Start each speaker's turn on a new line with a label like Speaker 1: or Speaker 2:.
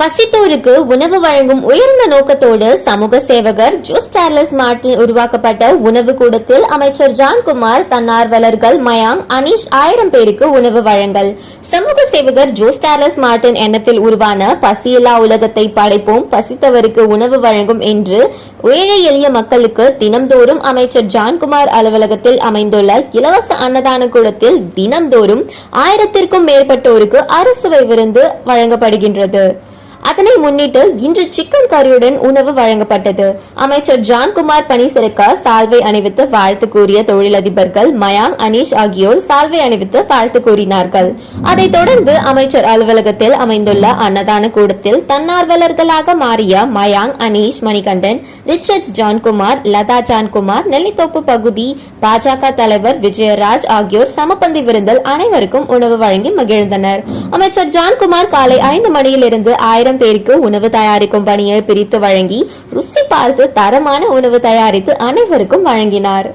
Speaker 1: பசித்தோருக்கு உணவு வழங்கும் உயர்ந்த நோக்கத்தோடு சமூக சேவகர் ஜூஸ் சார்லஸ் மார்டின் உருவாக்கப்பட்ட உணவு கூடத்தில் அமைச்சர் ஜான்குமார் தன்னார்வலர்கள் மயாங் அனீஷ் ஆயிரம் பேருக்கு உணவு வழங்கல். சமூக சேவகர் ஜோஸ் சார்லஸ் மார்டின் எண்ணத்தில் உருவான பசியில்லா உலகத்தை படைப்போம் பசித்தவருக்கு உணவு வழங்கும் என்று ஏழை எளிய மக்களுக்கு தினம்தோறும் அமைச்சர் ஜான்குமார் அலுவலகத்தில் அமைந்துள்ள இலவச அன்னதான கூடத்தில் தினம்தோறும் ஆயிரத்திற்கும் மேற்பட்டோருக்கு அரசுவை விருந்து வழங்கப்படுகின்றது. அதனை முன்னிட்டு இன்று சிக்கன் கறியுடன் உணவு வழங்கப்பட்டது. அமைச்சர் ஜான்குமார் பணி சால்வை அணிவித்து வாழ்த்து கூறிய தொழிலதிபர்கள் மயாங் அனீஷ் ஆகியோர் சால்வை அணிவித்து வாழ்த்து கூறினார்கள். அதைத் தொடர்ந்து அமைச்சர் அலுவலகத்தில் அமைந்துள்ள அன்னதான கூடத்தில் தன்னார்வலர்களாக மாறிய மயாங் அனீஷ் மணிகண்டன் ரிச்சர்ட்ஸ் ஜான்குமார் லதா ஜான்குமார் நெல்லித்தோப்பு பகுதி பாஜக தலைவர் விஜயராஜ் ஆகியோர் சமபந்தி விருந்தில் அனைவருக்கும் உணவு வழங்கி மகிழ்ந்தனர். அமைச்சர் ஜான்குமார் காலை ஐந்து மணியிலிருந்து ஆயிரம் ஆயிரம் பேருக்கு உணவு தயாரிக்கும் பணியை பிரித்து வழங்கி ருசி பார்த்து தரமான உணவு தயாரித்து அனைவருக்கும் வழங்கினார்.